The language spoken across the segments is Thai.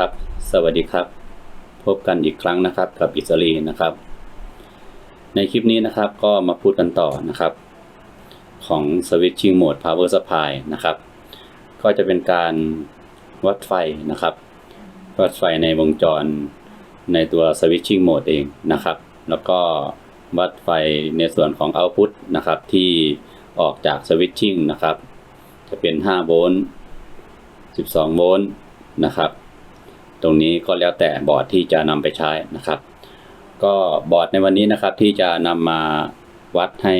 ครับ สวัสดีครับ พบกันอีกครั้งนะครับ กับอิสรีนะครับ ในคลิปนี้นะครับก็มาพูดกันต่อนะครับ ของ Switching Mode Power Supply นะครับ ก็จะเป็นการวัดไฟนะครับ วัดไฟในวงจรในตัว Switching Mode เองนะครับ แล้วก็วัดไฟในส่วนของ Output นะครับ ที่ออกจาก Switching นะครับ จะเป็น 5 โวลต์ 12 โวลต์นะครับ ตรงนี้ก็แล้วแต่บอร์ดที่จะนำไปใช้นะครับ ก็บอร์ดในวันนี้นะครับที่จะนำมาวัดให้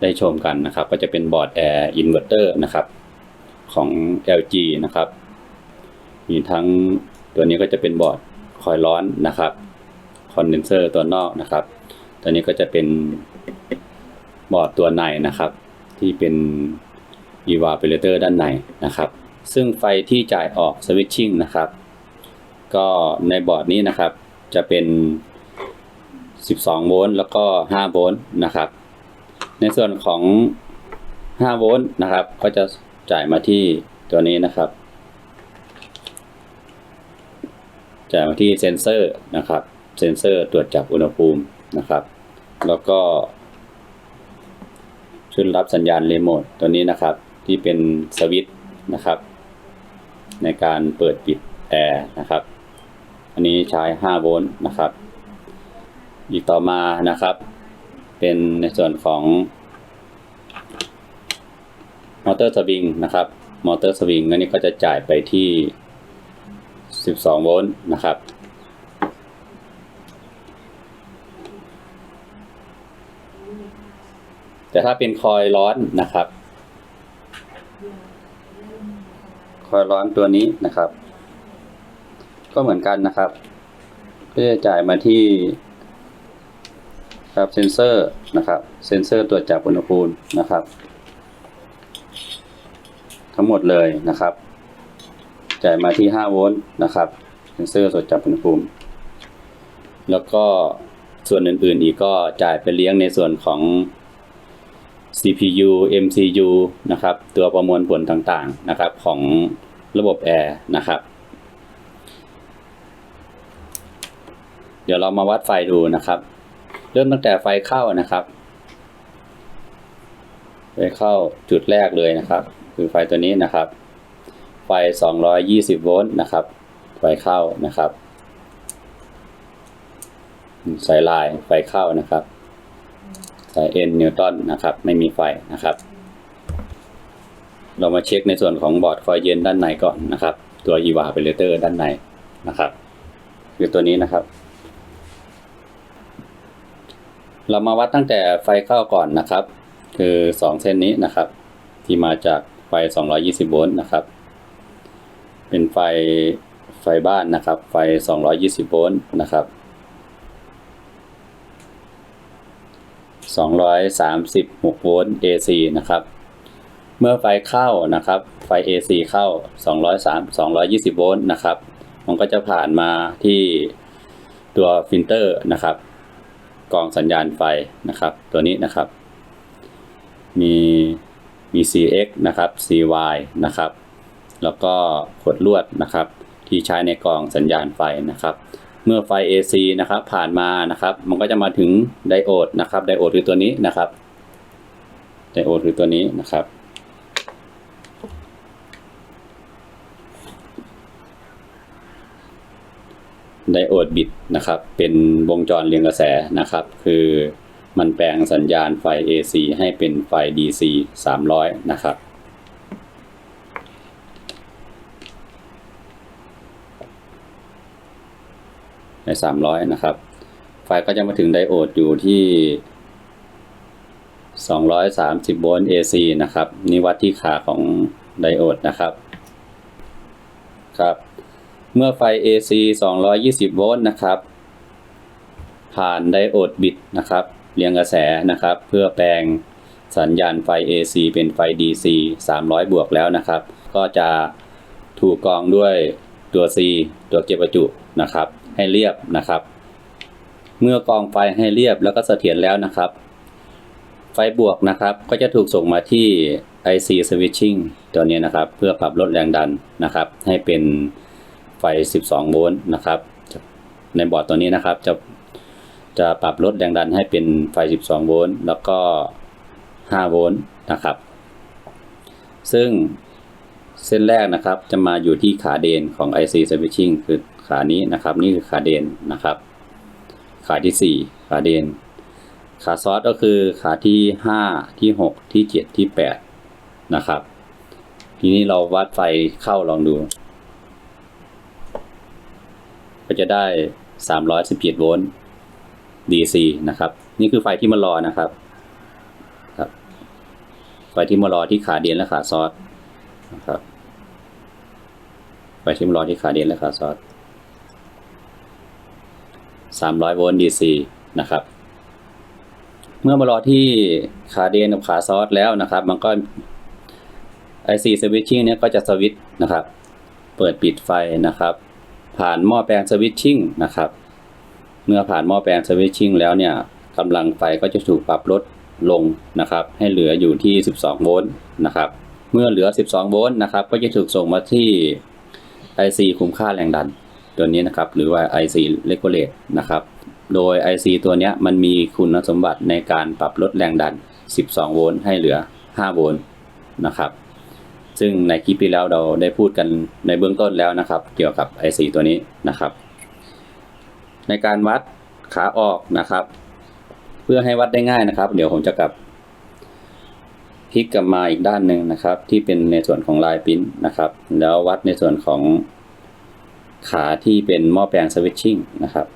ได้ชมกันนะครับ ก็จะเป็นบอร์ดแอร์อินเวอร์เตอร์นะครับของ LG นะครับ มีทั้งตัวนี้ก็จะเป็นบอร์ดคอยล์ร้อนนะครับคอนเดนเซอร์ตัวนอกนะครับ ตัวนี้ก็จะเป็นบอร์ดตัวในนะครับ ที่เป็น evaporator ด้านในนะครับ ซึ่งไฟที่จ่ายออก switching นะครับ ก็ในบอร์ดนี้นะครับ จะเป็น 12 โวลต์แล้วก็ 5 โวลต์นะครับ ในส่วนของ 5 โวลต์นะครับ ก็จะจ่ายมาที่ตัวนี้นะครับ จ่ายมาที่เซนเซอร์นะครับ เซนเซอร์ตรวจจับอุณหภูมินะครับ แล้วก็ชุดรับสัญญาณรีโมทตัวนี้นะครับ ที่เป็นสวิตช์นะครับ ในการเปิดปิดแอร์นะครับ อันนี้ใช้ 5 โวลต์นะครับ อีกต่อมานะครับ เป็นในส่วนของมอเตอร์สวิงนะครับ มอเตอร์สวิงอันนี้ก็จะจ่ายไปที่ 12 โวลต์นะครับ แต่ถ้าเป็นคอยล์ร้อนนะครับ คอยล์ร้อนตัวนี้นะครับ ก็เหมือนกันนะครับก็จะจ่ายมาที่ครับเซนเซอร์นะครับ เซนเซอร์ตรวจจับอุณหภูมินะครับ ทั้งหมดเลยนะครับ จ่ายมาที่ 5 โวลต์นะครับ เซนเซอร์ตรวจจับอุณหภูมิ แล้วก็ส่วนอื่นๆ อีกก็จ่ายไปเลี้ยงในส่วนของ CPU MCU นะครับ ตัวประมวลผลต่างๆนะครับของระบบแอร์นะครับ เดี๋ยวเรามาวัดไฟดูนะครับ เริ่มตั้งแต่ไฟเข้านะครับ ไฟเข้าจุดแรกเลยนะครับ คือไฟตัวนี้นะครับ ไฟ 220 โวลต์นะครับ ไฟเข้านะครับ สายลายไฟเข้านะครับ สาย N นิวตันนะครับ ไม่มีไฟนะครับ เรามาเช็คในส่วนของบอร์ดคอยเย็นด้านในก่อนนะครับ ตัว evaporator ด้านในนะครับ คือตัวนี้นะครับ เรามาวัดตั้งแต่ไฟเข้าก่อนนะครับ คือ 2 เส้นนี้นะครับ ที่มาจากไฟ 220 โวลต์นะครับ เป็นไฟไฟบ้านนะครับ ไฟ 220 โวลต์นะครับ 236 โวลต์ AC นะครับ เมื่อไฟเข้านะครับ ไฟ AC เข้า 203 220 โวลต์นะครับ มันก็จะผ่านมาที่ตัวฟิลเตอร์นะครับ กองสัญญาณไฟนะครับ ตัวนี้นะครับ มีมี CX นะครับ CY นะครับ แล้วก็ขดลวดนะครับ ที่ใช้ในกองสัญญาณไฟนะครับ เมื่อไฟ AC นะครับ ผ่านมานะครับ มันก็จะมาถึงไดโอดนะครับไดโอดคือตัวนี้นะครับไดโอดคือตัวนี้นะครับ ไดโอดบิดนะครับ เป็นวงจรเรียงกระแสนะครับ คือมันแปลงสัญญาณไฟ AC ให้เป็นไฟ DC 300 นะครับ ใน 300 นะครับ ไฟก็จะมาถึงไดโอดอยู่ที่ 230 โวลต์ AC นะครับ นี่วัดที่ขาของไดโอดนะครับ ครับ เมื่อไฟ AC 220 โวลต์นะครับ ผ่านไดโอดบิดนะครับเรียงกระแสนะครับ เพื่อแปลงสัญญาณไฟ AC เป็นไฟ DC 300 บวกแล้วนะครับ ก็จะถูกกรองด้วยตัว C ตัวเก็บประจุนะครับ ให้เรียบนะครับ เมื่อกรองไฟให้เรียบแล้วก็เสถียรแล้วนะครับ ไฟบวกนะครับก็จะถูกส่งมาที่ IC switching ตัวนี้นะครับ เพื่อปรับลดแรงดันนะครับ ให้เป็น ไฟ 12 โวลต์นะครับในบอร์ดตัวนี้นะครับจะจะปรับลดแรงดันให้เป็นไฟ 12 โวลต์แล้วก็ 5 โวลต์นะครับ ซึ่งเส้นแรกนะครับจะมาอยู่ที่ขาเดนของ IC Switching คือขานี้นะครับ นี่คือขาเดนนะครับ ขาที่ 4 ขาเดน ขาซอสก็คือขาที่ 5 ที่ 6 ที่ 7 ที่ 8 นะครับ ทีนี้เราวัดไฟเข้าลองดู ก็จะได้ 317 โวลต์ DC นะครับ นี่คือไฟที่มารอนะครับครับ ไฟที่มารอที่ขาเดียนและขาซอสนะครับ ไฟที่มารอที่ขาเดียนและขาซอส300 โวลต์ DC นะครับ เมื่อมารอที่ขาเดียนกับขาซอสแล้วนะครับ มันก็ IC switching เนี่ยก็จะสวิตช์นะครับ เปิดปิดไฟนะครับ ผ่านหม้อแปลงสวิตชิ่งนะครับ เมื่อผ่านหม้อแปลงสวิตชิ่งแล้วเนี่ยกำลังไฟก็จะถูกปรับลดลงนะครับ ให้เหลืออยู่ที่ 12 โวลต์นะครับ เมื่อเหลือ 12 โวลต์นะครับ ก็จะถูกส่งมาที่ IC คุมค่าแรงดันตัวนี้นะครับ หรือว่า IC regulate นะครับ โดย IC ตัวนี้มันมีคุณสมบัติในการปรับลดแรงดัน 12 โวลต์ให้เหลือ 5 โวลต์นะครับ ซึ่งในคลิปที่แล้วเราได้พูดกันในเบื้องต้นแล้วนะครับ เกี่ยวกับ IC ตัวนี้นะครับ ในการวัดขาออกนะครับ เพื่อให้วัดได้ง่ายนะครับ เดี๋ยวผมจะกลับพลิกกลับมาอีกด้านหนึ่งนะครับ ที่เป็นในส่วนของลายปิ้นนะครับ แล้ววัดในส่วนของขาที่เป็นหม้อแปลงสวิตชิ่งนะครับ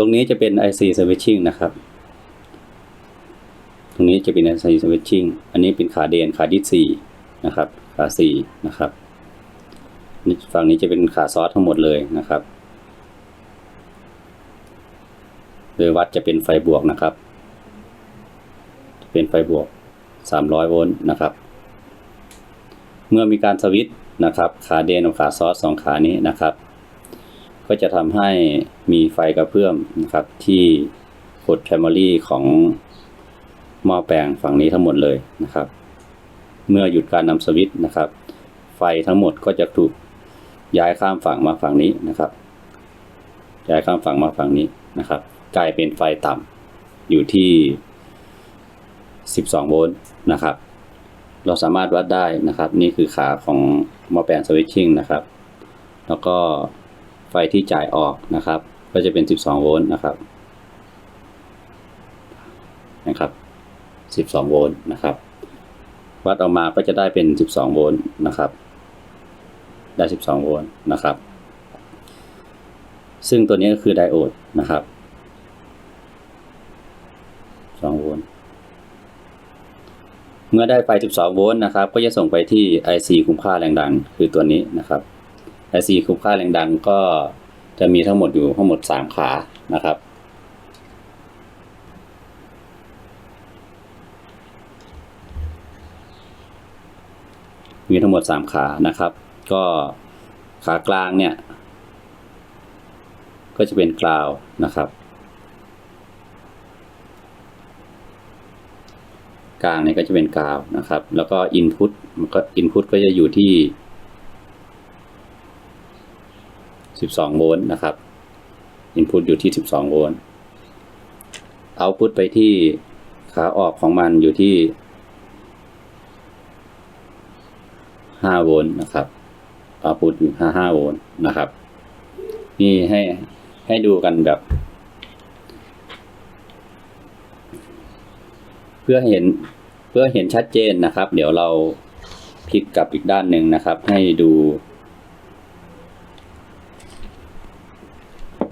ตรงนี้จะเป็น IC switching นะครับ ตรงนี้จะเป็น IC switching อันนี้เป็นขาเดนขาที่สี่นะครับ ขาสี่นะครับฝั่งนี้จะเป็นขาซอสทั้งหมดเลยนะครับโดยวัดจะเป็นไฟบวกนะครับ เป็นไฟบวก 300 โวลต์นะครับ เมื่อมีการสวิตช์นะครับ ขาเดนกับขาซอสสองขานี้นะครับ ก็จะทำให้มีไฟกระเพื่อมนะครับที่กดแคมเมอรี่ของหม้อแปลงฝั่งนี้ทั้งหมดเลยนะครับ เมื่อหยุดการนำสวิตช์นะครับ ไฟทั้งหมดก็จะถูกย้ายข้ามฝั่งมาฝั่งนี้นะครับ ย้ายข้ามฝั่งมาฝั่งนี้นะครับ กลายเป็นไฟต่ำอยู่ที่ 12 โวลต์นะครับ เราสามารถวัดได้นะครับ นี่คือขาของหม้อแปลงสวิตชิ่งนะครับ แล้วก็ ไฟที่จ่ายออกนะครับ ก็จะเป็น 12 โวลต์นะครับนะครับ 12 โวลต์นะครับ วัดออกมาก็จะได้เป็น 12 โวลต์นะครับ ได้ 12 โวลต์นะครับ ซึ่งตัวนี้ก็คือไดโอดนะครับ 2 โวลต์เมื่อได้ไฟ 12 โวลต์นะครับ ก็จะส่งไปที่ IC คุ้มค่าแรงดันคือตัวนี้นะครับ IC คุมค่าแรงดันก็จะมีทั้งหมดอยู่ทั้งหมด 3 ขานะครับ มีทั้งหมด 3 ขานะครับ ก็ขากลางเนี่ย ก็จะเป็นกราวนะครับกลางเนี่ยก็จะเป็นกราวนะครับ แล้วก็ input มันก็ input ก็จะอยู่ที่ 12 โวลต์นะครับ input อยู่ที่ 12 โวลต์ output ไปที่ขาออกของมันอยู่ที่ 5 โวลต์นะครับ output อยู่ 55 โวลต์นะครับ นี่ให้ให้ดูกันแบบ เพื่อเห็นเพื่อเห็นชัดเจนนะครับ เดี๋ยวเราพลิกกลับอีกด้านหนึ่งนะครับ ให้ดู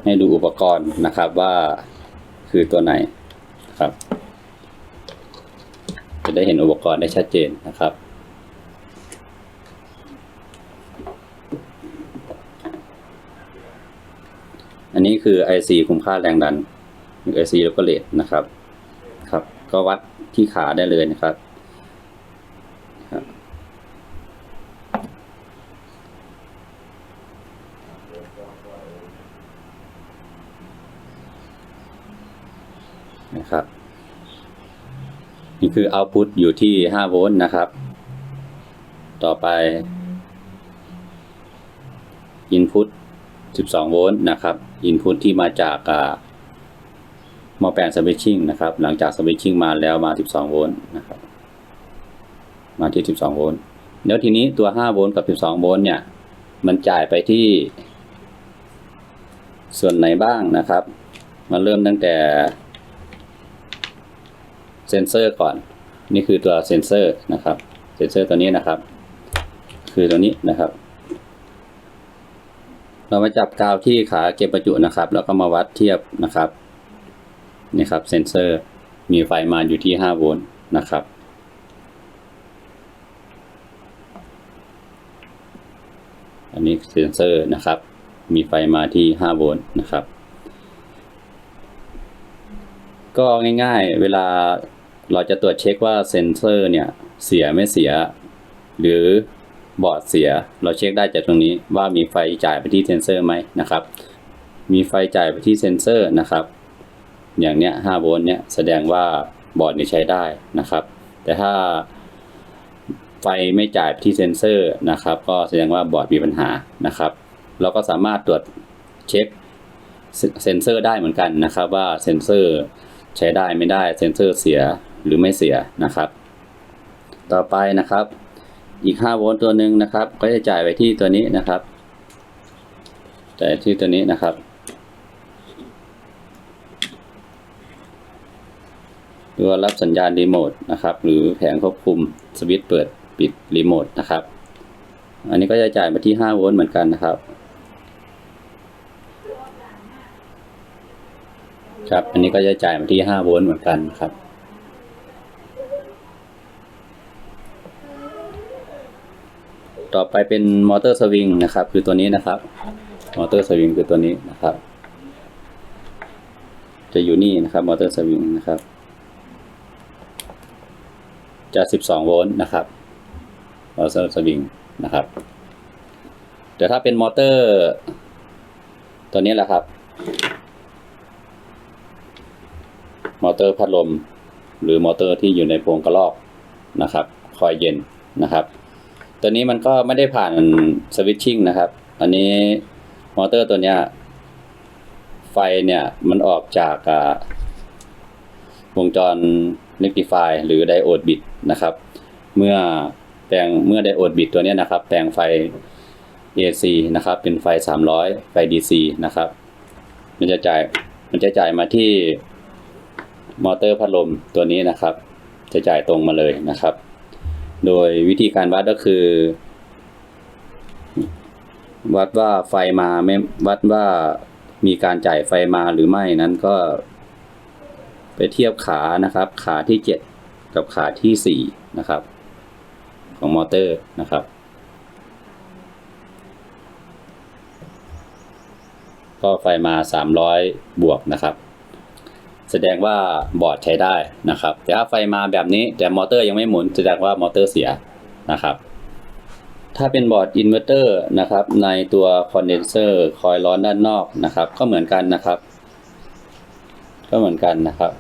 ให้ดูอุป กรณ์นะครับว่าคือตัวไหนครับ จะได้เห็นอุปกรณ์ได้ชัดเจนนะครับอันนี้คือ IC คุมค่าแรงดัน IC แล้วก็เลทนะครับ ครับ ก็วัดที่ขาได้เลยนะครับ น นะครับ นี่คือ output อยู่ที่ 5 โวลต์นะครับ ต่อไป input 12 โวลต์นะครับ input ที่มาจากหม้อแปลงสวิตชิ่งนะครับ หลังจากสวิตชิ่งมาแล้วมา 12 โวลต์นะครับ มาที่ 12 โวลต์แล้วทีนี้ตัว 5 โวลต์กับ 12 โวลต์เนี่ย มันจ่ายไปที่ ส่วนไหนบ้างนะครับ มาเริ่มตั้งแต่ เซนเซอร์ก่อน นี่คือตัวเซนเซอร์นะครับเซนเซอร์ตัวนี้นะครับ คือตัวนี้นะครับ เรามาจับกาวที่ขาเก็บประจุนะครับ แล้วก็มาวัดเทียบนะครับนี่ครับเซนเซอร์มีไฟมาอยู่ที่ 5 โวลต์นะครับอันนี้เซนเซอร์นะครับ มีไฟมาที่ 5 โวลต์นะครับ ก็ง่ายๆ เวลา เราจะตรวจเช็คว่าเซนเซอร์เนี่ยเสียไม่เสีย หรือบอร์ดเสีย เราเช็คได้จากตรงนี้ว่ามีไฟจ่ายไปที่เซนเซอร์ไหมนะครับ มีไฟจ่ายไปที่เซนเซอร์นะครับ อย่างเนี้ย5โวลต์เนี่ยแสดงว่าบอร์ดนี่ใช้ได้นะครับ แต่ถ้าไฟไม่จ่ายไปที่เซนเซอร์นะครับ ก็แสดงว่าบอร์ดมีปัญหานะครับ เราก็สามารถตรวจเช็คเซนเซอร์ได้เหมือนกันนะครับ ว่าเซนเซอร์ใช้ได้ไม่ได้เซนเซอร์เสีย หรือไม่เสียนะครับ ต่อไปนะครับ อีก 5 โวลต์ตัวหนึ่งนะครับ ก็จะจ่ายไปที่ตัวนี้นะครับ จ่ายที่ตัวนี้นะครับ ตัวรับสัญญาณรีโมทนะครับ หรือแผงควบคุมสวิตช์เปิดปิดรีโมทนะครับ อันนี้ก็จะจ่ายมาที่ 5 โวลต์เหมือนกันนะครับครับ อันนี้ก็จะจ่ายมาที่ 5 โวลต์เหมือนกันครับ ต่อไปเป็นมอเตอร์สวิงนะครับ คือตัวนี้นะครับ มอเตอร์สวิงคือตัวนี้นะครับ จะอยู่นี่นะครับ มอเตอร์สวิงนะครับ จะ 12 โวลต์นะครับ มอเตอร์สวิงนะครับ แต่ถ้าเป็นมอเตอร์ ตัวนี้แหละครับ มอเตอร์พัดลม หรือมอเตอร์ที่อยู่ในโพรงกระรอกนะครับ คอยเย็นนะครับ ตัวนี้มันก็ไม่ได้ผ่านสวิตชิ่งนะครับ อันนี้มอเตอร์ตัวเนี้ยไฟเนี่ยมันออกจากวงจรเ e กติฟายหรือไดโอดบิดนะครับ เมื่อแปลงเมื่อไดโอดบิดตัวนี้นะครับ แปลงไฟ AC นะครับ เป็นไฟ 300 ไฟ DC นะครับ มันจะจ่ายมันจะจ่ายมาที่มอเตอร์พัดลมตัวนี้นะครับ จะจ่ายตรงมาเลยนะครับ โดยวิธีการวัดก็คือ วัดว่าไฟมาไม่วัดว่ามีการจ่ายไฟมาหรือไม่นั้นก็ ไปเทียบขานะครับ ขาที่ 7 กับขาที่ 4 นะครับ ของมอเตอร์นะครับ ก็ไฟมา 300 บวกนะครับ แสดงว่าบอร์ดใช้ได้นะครับ แต่ถ้าไฟมาแบบนี้แต่มอเตอร์ยังไม่หมุนแสดงว่ามอเตอร์เสียนะครับ ถ้าเป็นบอร์ดอินเวอร์เตอร์นะครับ ในตัวคอนเดนเซอร์คอยล์ร้อนด้านนอกนะครับ ก็เหมือนกันนะครับ ก็เหมือนกันนะครับ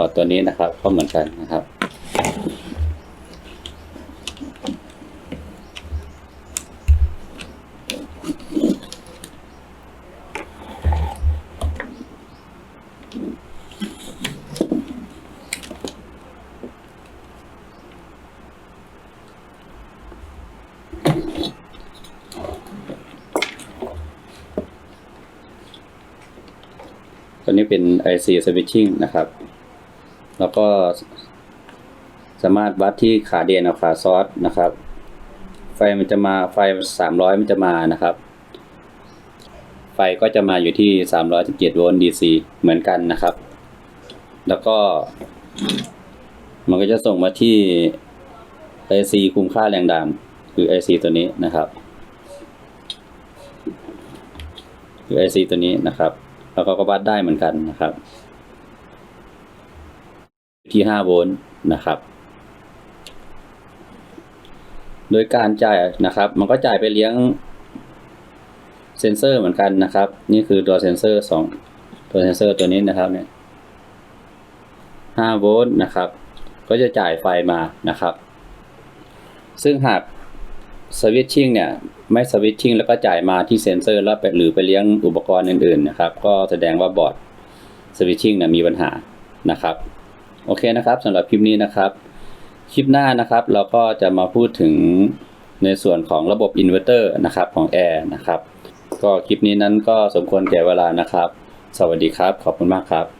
อร์ดตัวนี้นะครับก็เหมือนกันนะครับ ตัวนี้เป็น IC switching นะครับ แล้วก็สามารถวัดที่ขาเดนกับขาซอสนะครับ ไฟมันจะมาไฟ300มันจะมานะครับ ไฟก็จะมาอยู่ที่317โวลต์ DC เหมือนกันนะครับ แล้วก็มันก็จะส่งมาที่ IC คุมค่าแรงดันคือ IC ตัวนี้นะครับ คือ IC ตัวนี้นะครับ แล้วก็ก็วัดได้เหมือนกันนะครับ ที่5โวลต์นะครับ โดยการจ่ายนะครับ มันก็จ่ายไปเลี้ยงเซนเซอร์เหมือนกันนะครับ นี่คือตัวเซนเซอร์สองตัวเซนเซอร์ตัวนี้นะครับเนี่ย5โวลต์นะครับ ก็จะจ่ายไฟมานะครับ ซึ่งหากสวิตชิ่งเนี่ย ไม่สวิตชิ่งแล้วก็จ่ายมาที่เซนเซอร์แล้วไปหรือไปเลี้ยงอุปกรณ์อื่นๆนะครับ ก็แสดงว่าบอร์ดสวิตชิ่งเนี่ยมีปัญหานะครับ โอเคนะครับสำหรับคลิปนี้นะครับ คลิปหน้านะครับ เราก็จะมาพูดถึงในส่วนของระบบอินเวอร์เตอร์นะครับของแอร์นะครับ ก็คลิปนี้นั้นก็สมควรแก่เวลานะครับ สวัสดีครับ ขอบคุณมากครับ